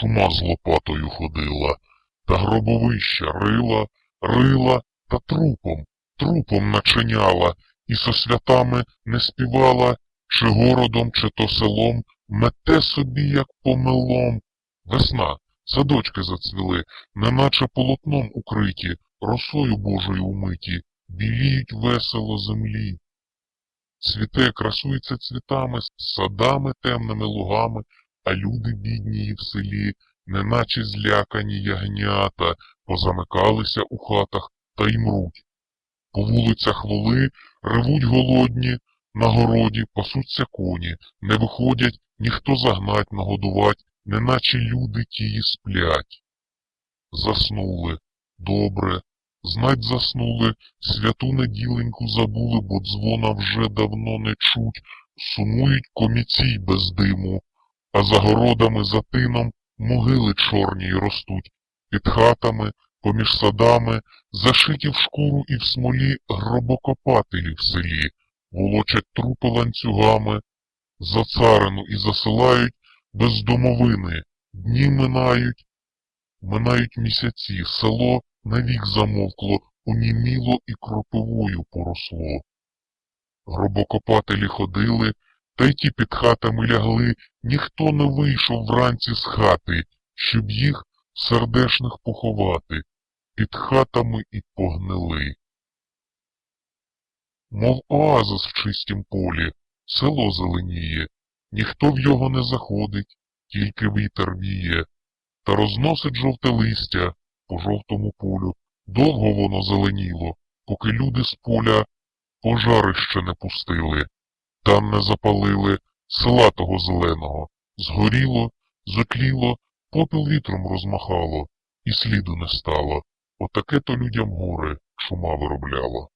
чума з лопатою ходила, та гробовища рила, рила та трупом, трупом начиняла, і со святами не співала, чи городом, чи то селом, мете собі, як помилом. Весна, садочки зацвіли, неначе полотном укриті, росою Божою умиті, біліють весело землі. Цвіте, красується цвітами, садами темними лугами, а люди бідні в селі, неначе злякані ягнята, позамикалися у хатах та й мруть. По вулицях воли ревуть голодні, на городі пасуться коні, не виходять ніхто загнать, нагодувать, неначе люди тії сплять. Заснули, добре, знать заснули, святу неділеньку забули, бо дзвона вже давно не чуть, сумують коміці без диму, а за городами за тином могили чорні ростуть, під хатами, поміж садами, зашиті в шкуру і в смолі гробокопателі в селі, волочать трупи ланцюгами, за царину і засилають без домовини, дні минають, минають місяці, село навік замовкло, уніміло і кропивою поросло. Гробокопателі ходили, та й ті під хатами лягли, ніхто не вийшов вранці з хати, щоб їх сердешних поховати, під хатами і погнили. Мов оазис в чистім полі, село зеленіє, ніхто в його не заходить, тільки вітер віє, та розносить жовте листя по жовтому полю. Довго воно зеленіло, поки люди з поля пожарище не пустили, там не запалили села того зеленого, згоріло, закліло, попіл вітром розмахало, і сліду не стало. Отаке то людям горе чума виробляло.